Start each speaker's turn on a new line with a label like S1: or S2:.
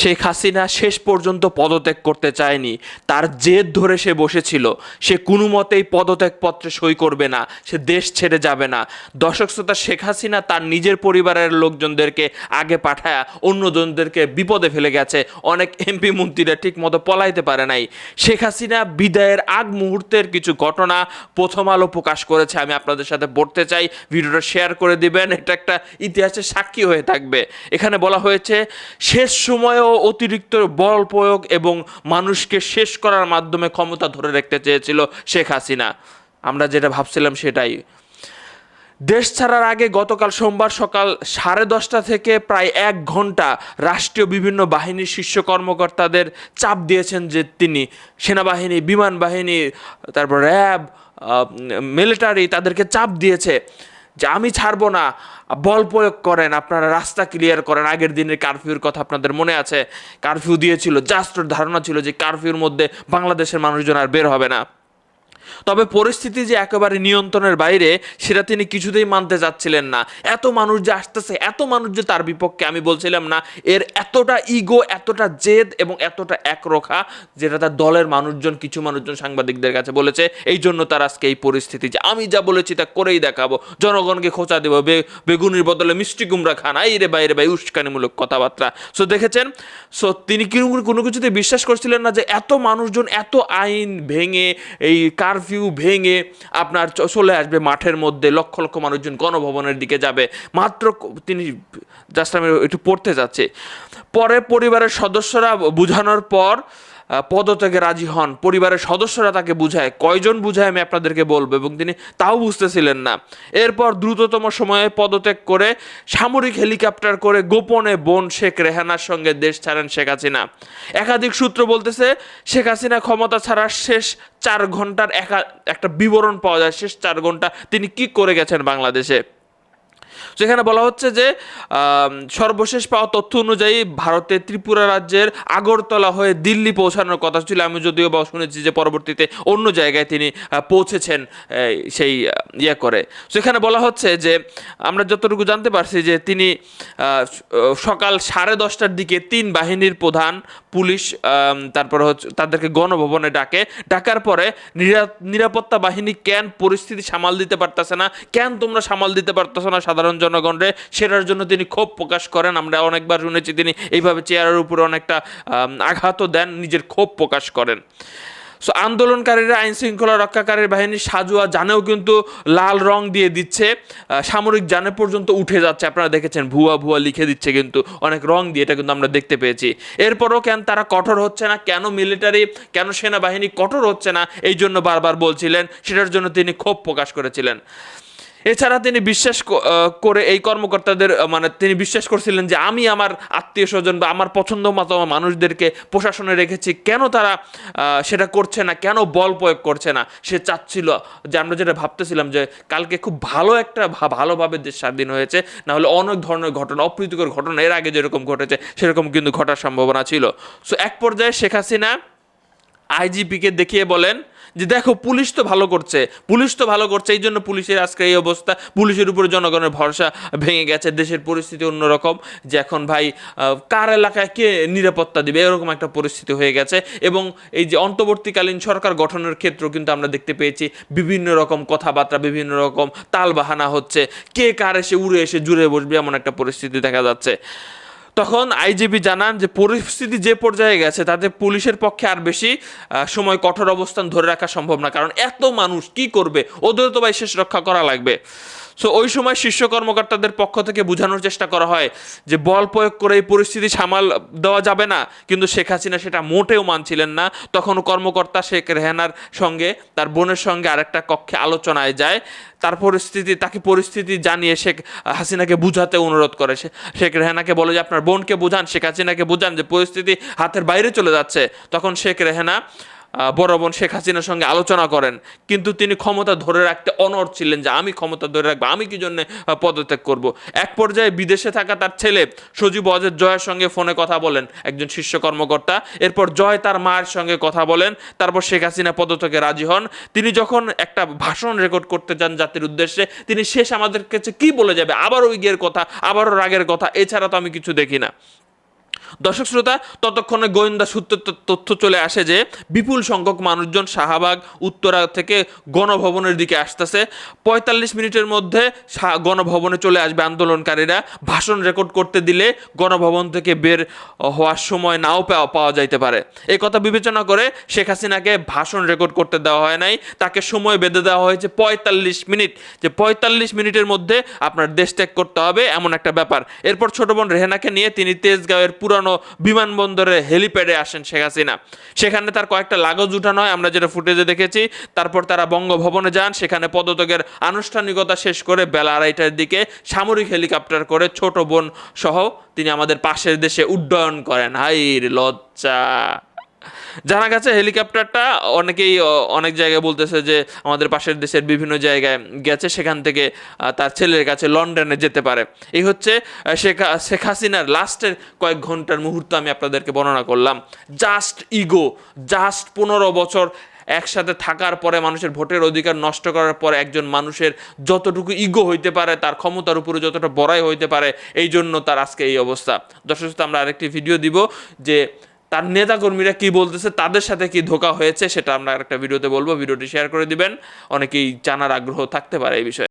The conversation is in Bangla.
S1: শেখ হাসিনা শেষ পর্যন্ত পদত্যাগ করতে চায়নি। তার জেদ ধরে সে বসেছিল। সে কোনো মতেই পদত্যাগপত্রে সই করবে না। সে দেশ ছেড়ে যাবে না। দর্শক শ্রোতা, শেখ হাসিনা তার নিজের পরিবারের লোকজনদেরকে আগে পাঠায় অন্যজনদেরকে বিপদে ফেলে গেছে। অনেক এমপি মন্ত্রীরা ঠিক মতো পলাইতে পারে নাই। শেখ হাসিনা বিদায়ের আগ মুহূর্তের কিছু ঘটনা প্রথম আলো প্রকাশ করেছে। আমি আপনাদের সাথে পড়তে চাই। ভিডিওটা শেয়ার করে দিবেন। এটা একটা ইতিহাসের সাক্ষী হয়ে থাকবে। এখানে বলা হয়েছে, শেষ সময়েও অতিরিক্ত বল প্রয়োগ এবং মানুষকে শেষ করার মাধ্যমে ক্ষমতা ধরে রাখতে চেয়েছিল শেখ হাসিনা। আমরা যেটা ভাবছিলাম সেটাই। দেশ ছাড়ার আগে গতকাল সোমবার সকাল সাড়ে দশটা থেকে প্রায় এক ঘণ্টা রাষ্ট্রীয় বিভিন্ন বাহিনীর শীর্ষ কর্মকর্তাদের চাপ দিয়েছেন যে তিনি সেনাবাহিনী, বিমান বাহিনী, তারপর র্যাব মিলিটারি তাদেরকে চাপ দিয়েছে। যে আমি ছাড়বো না, বল প্রয়োগ করেন, আপনারা রাস্তা ক্লিয়ার করেন, আগের দিনের কারফিউর কথা আপনাদের মনে আছে? কারফিউ দিয়েছিল জাস্ট ধারণা ছিল যে কারফিউর মধ্যে বাংলাদেশের মানুষজন আর বের হবে না। তবে পরিস্থিতি যে একেবারে নিয়ন্ত্রণের বাইরে, সেটা তিনি কিছুতেই মানতে চাচ্ছিলেন না। এত মানুষ যে আসতেছে, এত মানুষ যে তার বিপক্ষে, আমি বলছিলাম না, এর এতটা ইগো, এতটা জেদ এবং এতটা একরোখা যেটা তার দলের মানুষজন, কিছু মানুষজন সাংবাদিকদের কাছে বলেছে, এই জন্য তার আজকে এই পরিস্থিতি যে আমি যা বলেছি তা করেই দেখাবো। জনগণকে খোঁচা দেবো বেগুনির বদলে মিষ্টি কুমড়া খান, আই রে বাইরে ভাই উস্কানিমূলক কথাবার্তা। সো দেখেছেন? সো তিনি কোনো কিছুতে বিশ্বাস করছিলেন না যে এত মানুষজন, এত আইন ভেঙে এই কারফিউ ভেঙে আপনার চলে আসবে মাঠের মধ্যে, লক্ষ লক্ষ মানুষজন গণভবনের দিকে যাবে। মাত্র তিনি জাস্ট আমি একটু পড়তে যাচ্ছি। পরে পরিবারের সদস্যরা বুঝানোর পর পদত্যাগে রাজি হন। পরিবারের সদস্যরা তাকে বুঝায়। কয়জন বুঝায় আমি আপনাদেরকে বলব এবং তিনি তাও বুঝতেছিলেন না। এরপর দ্রুততম সময়ে পদত্যাগ করে সামরিক হেলিকপ্টার করে গোপনে বোন শেখ রেহানার সঙ্গে দেশ ছাড়েন শেখ হাসিনা। একাধিক সূত্র বলতেছে, শেখ হাসিনা ক্ষমতা ছাড়ার শেষ চার ঘণ্টার একা একটা বিবরণ পাওয়া যায়। শেষ চার ঘণ্টা তিনি কি করে গেছেন বাংলাদেশে? সেখানে বলা হচ্ছে যে সর্বশেষ পাওয়া তথ্য অনুযায়ী ভারতের ত্রিপুরা রাজ্যের আগরতলা হয়ে দিল্লি পৌঁছানোর কথা ছিল। আমি যদিও বা শুনেছি যে পরবর্তীতে অন্য জায়গায় তিনি পৌঁছেছেন সেই ইয়ে করে। সেখানে বলা হচ্ছে যে, আমরা যতটুকু জানতে পারছি যে তিনি সকাল সাড়ে দশটার দিকে তিন বাহিনীর প্রধান পুলিশ তারপরে হচ্ছে তাদেরকে গণভবনে ডাকে। ডাকার পরে নিরা- নিরাপত্তা বাহিনী কেন পরিস্থিতি সামাল দিতে পারতেছে না। কেন তোমরা সামাল দিতে পারতেছো না সাধারণ জনগণরে সেটার জন্য তিনি ক্ষোভ প্রকাশ করেন। আমরা অনেকবার শুনেছি তিনি এইভাবে চেয়ারের উপরে অনেকটা আঘাতও দেন, নিজের ক্ষোভ প্রকাশ করেন। সো আন্দোলনকারীরা আইন শৃঙ্খলা রক্ষাকারী বাহিনীর সাজুয়া জানেও কিন্তু লাল রং দিয়ে দিচ্ছে। সামরিক জানে পর্যন্ত উঠে যাচ্ছে। আপনারা দেখেছেন, ভুয়া ভুয়া লিখে দিচ্ছে কিন্তু অনেক রং দিয়ে, এটা কিন্তু আমরা দেখতে পেয়েছি। এরপরও কেন তারা কঠোর হচ্ছে না? কেন মিলিটারি, কেন সেনাবাহিনী কঠোর হচ্ছে না? এই জন্য বারবার বলছিলেন, সেটার জন্য তিনি ক্ষোভ প্রকাশ করেছিলেন। এছাড়া তিনি বিশ্বাস করে এই কর্মকর্তাদের মানে তিনি বিশ্বাস করছিলেন যে আমি আমার আত্মীয় স্বজন বা আমার পছন্দ মতো মানুষদেরকে প্রশাসনে রেখেছি, কেন তারা সেটা করছে না, কেন বল প্রয়োগ করছে না? সে চাচ্ছিল যে আমরা যেটা ভাবতেছিলাম যে কালকে খুব ভালো একটা ভালোভাবে দেশ স্বাধীন হয়েছে, না হলে অনেক ধরনের ঘটনা, অপ্রীতিকর ঘটনা এর আগে যেরকম ঘটেছে, সেরকম কিন্তু ঘটার সম্ভাবনা ছিল। সো এক পর্যায়ে শেখ হাসিনা আইজিপিকে দেখিয়ে বলেন যে দেখো, পুলিশ তো ভালো করছে, পুলিশ তো ভালো করছে, এই জন্য পুলিশের আজকে এই অবস্থা। পুলিশের উপরে জনগণের ভরসা ভেঙে গেছে, দেশের পরিস্থিতি অন্যরকম। যে এখন ভাই কার এলাকায় কে নিরাপত্তা দিবে? এরকম একটা পরিস্থিতি হয়ে গেছে। এবং এই যে অন্তর্বর্তীকালীন সরকার গঠনের ক্ষেত্রেও কিন্তু আমরা দেখতে পেয়েছি বিভিন্ন রকম কথাবার্তা, বিভিন্ন রকম তাল বাহানা হচ্ছে। কে কার এসে উড়ে এসে জুড়ে বসবে এমন একটা পরিস্থিতি দেখা যাচ্ছে। তখন আইজিপি জানান যে পরিস্থিতি যে পর্যায়ে গেছে, তাতে পুলিশের পক্ষে আর বেশি সময় কঠোর অবস্থান ধরে রাখা সম্ভব না। কারণ এত মানুষ কি করবে? ওদের তো ভাই শেষ রক্ষা করা লাগবে। সো ওই সময় শীর্ষ কর্মকর্তাদের পক্ষ থেকে বোঝানোর চেষ্টা করা হয় যে বল প্রয়োগ করে এই পরিস্থিতি সামাল দেওয়া যাবে না। কিন্তু শেখ হাসিনা সেটা মোটেও মানছিলেন না। তখন কর্মকর্তা শেখ রেহানার সঙ্গে, তার বোনের সঙ্গে আরেকটা কক্ষে আলোচনায় যায়। তার পরিস্থিতি, তাকে পরিস্থিতি জানিয়ে শেখ হাসিনাকে বুঝাতে অনুরোধ করে। শেখ রেহানাকে বলে যে, আপনার বোনকে বোঝান, শেখ হাসিনাকে বোঝান যে পরিস্থিতি হাতের বাইরে চলে যাচ্ছে। তখন শেখ রেহানা বড় বোন শেখ হাসিনার সঙ্গে আলোচনা করেন। কিন্তু তিনি ক্ষমতা ধরে রাখতে অনড় ছিলেন যে আমি ক্ষমতা ধরে রাখব, আমি কি জন্য পদত্যাগ করব? এক পর্যায়ে বিদেশে থাকা তার ছেলে সজীব অজের জয়ের সঙ্গে ফোনে কথা বলেন একজন শীর্ষ কর্মকর্তা। এরপর জয় তার মায়ের সঙ্গে কথা বলেন, তারপর শেখ হাসিনা পদত্যাগে রাজি হন। তিনি যখন একটা ভাষণ রেকর্ড করতে যান জাতির উদ্দেশ্যে, তিনি শেষ আমাদের কাছে কি বলে যাবে? আবারও ইগের কথা, আবারও রাগের কথা, এছাড়া তো আমি কিছু দেখি না। দর্শক শ্রোতা, ততক্ষণে গোয়েন্দা সূত্র তথ্য চলে আসে যে, বিপুল সংখ্যক মানুষজন শাহবাগ, উত্তরা থেকে গণভবনের দিকে আসতেছে। পঁয়তাল্লিশ মিনিটের মধ্যে গণভবনে চলে আসবে আন্দোলনকারীরা। ভাষণ রেকর্ড করতে দিলে গণভবন থেকে বের হওয়ার সময় নাও পাওয়া যাইতে পারে। এই কথা বিবেচনা করে শেখ হাসিনাকে ভাষণ রেকর্ড করতে দেওয়া হয় নাই। তাকে সময় বেঁধে দেওয়া হয়েছে পঁয়তাল্লিশ মিনিট। যে পঁয়তাল্লিশ মিনিটের মধ্যে আপনার দেশ ত্যাগ করতে হবে, এমন একটা ব্যাপার। এরপর ছোট বোন রেহেনাকে নিয়ে তিনি তেজগাঁওয়ের পুরানো বিমানবন্দরে হেলিপ্যাডে আসেন শেখ হাসিনা। সেখানে তার কয়েকটা লাগজ উঠানো হয়, আমরা যেটা ফুটেজে দেখেছি। তারপর তারা বঙ্গভবনে যান, সেখানে পদত্যাগের আনুষ্ঠানিকতা শেষ করে বেলা আড়াইটার দিকে সামরিক হেলিকপ্টার করে ছোট বোন সহ তিনি আমাদের পাশের দেশে উড্ডয়ন করেন। হাই লজ্জা। জানা গেছে হেলিকপ্টারটা অনেকেই অনেক জায়গায় বলতেছে যে আমাদের পাশের দেশের বিভিন্ন জায়গায় গেছে, সেখান থেকে তার ছেলের কাছে লন্ডনে যেতে পারে। এই হচ্ছে শেখ শেখ হাসিনার লাস্টের কয়েক ঘণ্টার মুহূর্ত আমি আপনাদেরকে বর্ণনা করলাম। জাস্ট ইগো, জাস্ট পনেরো বছর একসাথে থাকার পরে মানুষের ভোটের অধিকার নষ্ট করার পরে একজন মানুষের যতটুকু ইগো হইতে পারে, তার ক্ষমতার উপরে যতটা বড়াই হইতে পারে, এই জন্য তার আজকে এই অবস্থা। দর্শক আমরা আরেকটি ভিডিও দিব যে তার নেতাকর্মীরা কি বলতেছে, তাদের সাথে কি ধোকা হয়েছে, সেটা আমরা একটা ভিডিওতে বলব। ভিডিওটি শেয়ার করে দিবেন। অনেকেই জানার আগ্রহ থাকতে পারে এই বিষয়ে।